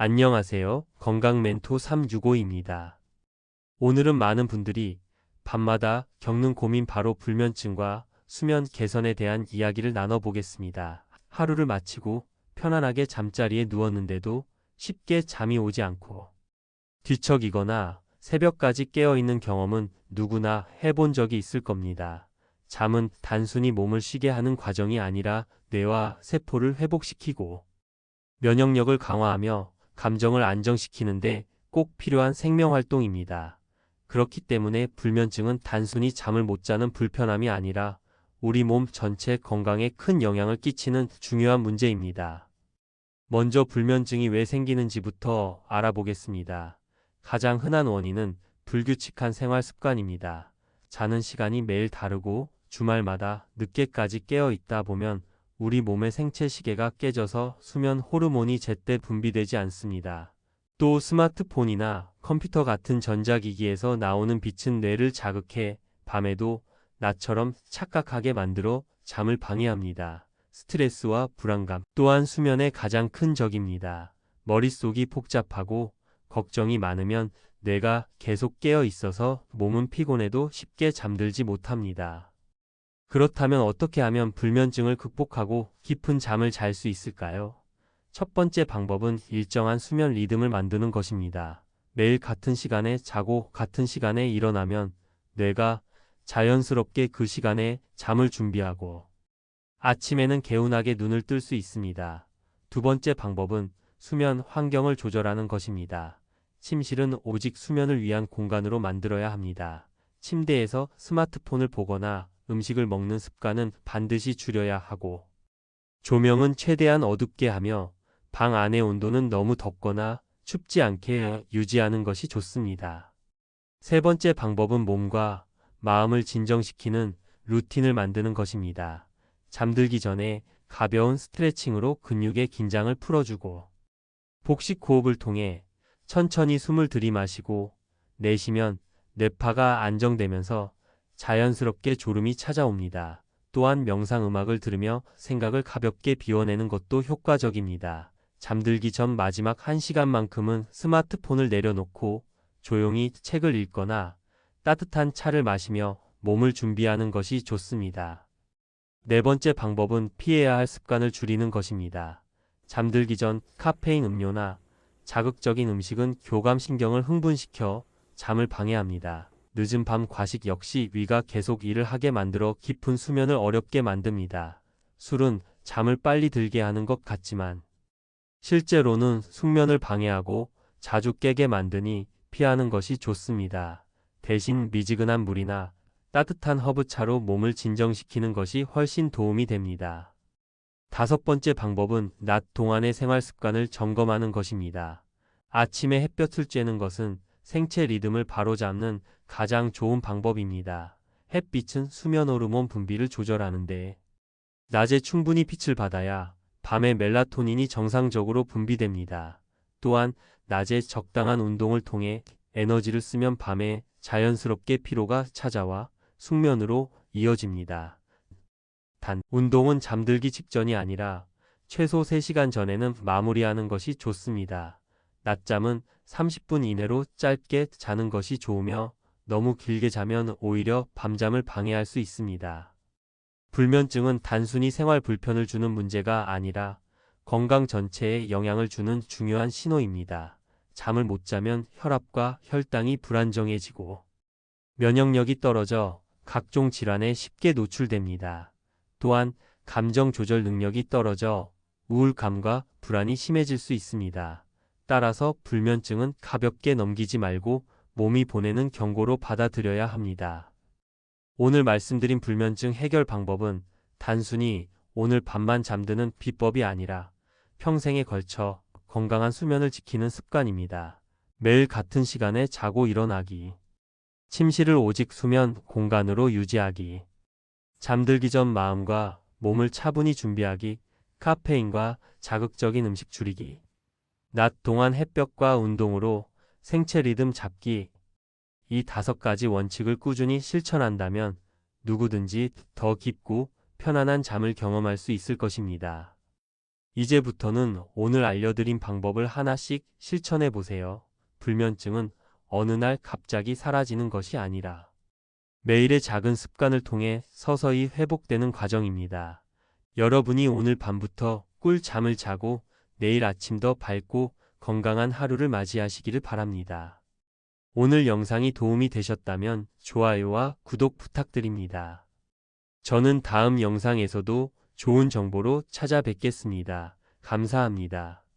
안녕하세요. 건강 멘토 365입니다. 오늘은 많은 분들이 밤마다 겪는 고민 바로 불면증과 수면 개선에 대한 이야기를 나눠보겠습니다. 하루를 마치고 편안하게 잠자리에 누웠는데도 쉽게 잠이 오지 않고 뒤척이거나 새벽까지 깨어있는 경험은 누구나 해본 적이 있을 겁니다. 잠은 단순히 몸을 쉬게 하는 과정이 아니라 뇌와 세포를 회복시키고 면역력을 강화하며 감정을 안정시키는데 꼭 필요한 생명활동입니다. 그렇기 때문에 불면증은 단순히 잠을 못 자는 불편함이 아니라 우리 몸 전체 건강에 큰 영향을 끼치는 중요한 문제입니다. 먼저 불면증이 왜 생기는지부터 알아보겠습니다. 가장 흔한 원인은 불규칙한 생활 습관입니다. 자는 시간이 매일 다르고 주말마다 늦게까지 깨어 있다 보면 우리 몸의 생체 시계가 깨져서 수면 호르몬이 제때 분비되지 않습니다. 또 스마트폰이나 컴퓨터 같은 전자기기에서 나오는 빛은 뇌를 자극해 밤에도 나처럼 착각하게 만들어 잠을 방해합니다. 스트레스와 불안감 또한 수면의 가장 큰 적입니다. 머릿속이 복잡하고 걱정이 많으면 뇌가 계속 깨어 있어서 몸은 피곤해도 쉽게 잠들지 못합니다. 그렇다면 어떻게 하면 불면증을 극복하고 깊은 잠을 잘 수 있을까요? 첫 번째 방법은 일정한 수면 리듬을 만드는 것입니다. 매일 같은 시간에 자고 같은 시간에 일어나면 뇌가 자연스럽게 그 시간에 잠을 준비하고 아침에는 개운하게 눈을 뜰 수 있습니다. 두 번째 방법은 수면 환경을 조절하는 것입니다. 침실은 오직 수면을 위한 공간으로 만들어야 합니다. 침대에서 스마트폰을 보거나 음식을 먹는 습관은 반드시 줄여야 하고 조명은 최대한 어둡게 하며 방 안의 온도는 너무 덥거나 춥지 않게 유지하는 것이 좋습니다. 세 번째 방법은 몸과 마음을 진정시키는 루틴을 만드는 것입니다. 잠들기 전에 가벼운 스트레칭으로 근육의 긴장을 풀어주고 복식 호흡을 통해 천천히 숨을 들이마시고 내쉬면 뇌파가 안정되면서 자연스럽게 졸음이 찾아옵니다. 또한 명상 음악을 들으며 생각을 가볍게 비워내는 것도 효과적입니다. 잠들기 전 마지막 1시간만큼은 스마트폰을 내려놓고 조용히 책을 읽거나 따뜻한 차를 마시며 몸을 준비하는 것이 좋습니다. 네 번째 방법은 피해야 할 습관을 줄이는 것입니다. 잠들기 전 카페인 음료나 자극적인 음식은 교감신경을 흥분시켜 잠을 방해합니다. 늦은 밤 과식 역시 위가 계속 일을 하게 만들어 깊은 수면을 어렵게 만듭니다. 술은 잠을 빨리 들게 하는 것 같지만 실제로는 숙면을 방해하고 자주 깨게 만드니 피하는 것이 좋습니다. 대신 미지근한 물이나 따뜻한 허브차로 몸을 진정시키는 것이 훨씬 도움이 됩니다. 다섯 번째 방법은 낮 동안의 생활 습관을 점검하는 것입니다. 아침에 햇볕을 쬐는 것은 생체 리듬을 바로잡는 가장 좋은 방법입니다. 햇빛은 수면 호르몬 분비를 조절하는데 낮에 충분히 빛을 받아야 밤에 멜라토닌이 정상적으로 분비됩니다. 또한 낮에 적당한 운동을 통해 에너지를 쓰면 밤에 자연스럽게 피로가 찾아와 숙면으로 이어집니다. 단, 운동은 잠들기 직전이 아니라 최소 3시간 전에는 마무리하는 것이 좋습니다. 낮잠은 30분 이내로 짧게 자는 것이 좋으며 너무 길게 자면 오히려 밤잠을 방해할 수 있습니다. 불면증은 단순히 생활 불편을 주는 문제가 아니라 건강 전체에 영향을 주는 중요한 신호입니다. 잠을 못 자면 혈압과 혈당이 불안정해지고 면역력이 떨어져 각종 질환에 쉽게 노출됩니다. 또한 감정 조절 능력이 떨어져 우울감과 불안이 심해질 수 있습니다. 따라서 불면증은 가볍게 넘기지 말고 몸이 보내는 경고로 받아들여야 합니다. 오늘 말씀드린 불면증 해결 방법은 단순히 오늘 밤만 잠드는 비법이 아니라 평생에 걸쳐 건강한 수면을 지키는 습관입니다. 매일 같은 시간에 자고 일어나기. 침실을 오직 수면 공간으로 유지하기. 잠들기 전 마음과 몸을 차분히 준비하기. 카페인과 자극적인 음식 줄이기. 낮 동안 햇볕과 운동으로 생체 리듬 잡기. 이 다섯 가지 원칙을 꾸준히 실천한다면 누구든지 더 깊고 편안한 잠을 경험할 수 있을 것입니다. 이제부터는 오늘 알려드린 방법을 하나씩 실천해 보세요. 불면증은 어느 날 갑자기 사라지는 것이 아니라 매일의 작은 습관을 통해 서서히 회복되는 과정입니다. 여러분이 오늘 밤부터 꿀 잠을 자고 내일 아침 더 밝고 건강한 하루를 맞이하시기를 바랍니다. 오늘 영상이 도움이 되셨다면 좋아요와 구독 부탁드립니다. 저는 다음 영상에서도 좋은 정보로 찾아뵙겠습니다. 감사합니다.